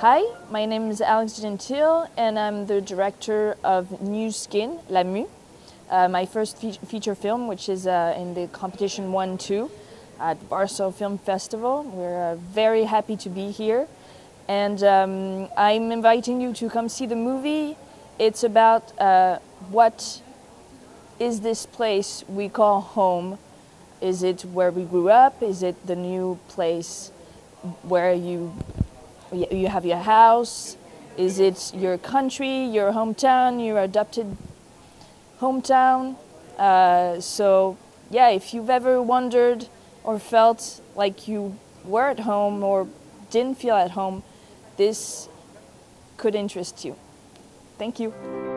Hi, my name is Alex Gentile, and I'm the director of New Skin, La Mue, uh, my first fe- feature film, which is uh, in the competition 1 2 at Warsaw Film Festival. We're uh, very happy to be here, and um, I'm inviting you to come see the movie. It's about uh, what is this place we call home? Is it where we grew up? Is it the new place where you you have your house? Is it your country, your hometown, your adopted hometown? Uh, so yeah, if you've ever wondered or felt like you were at home or didn't feel at home, this could interest you. Thank you.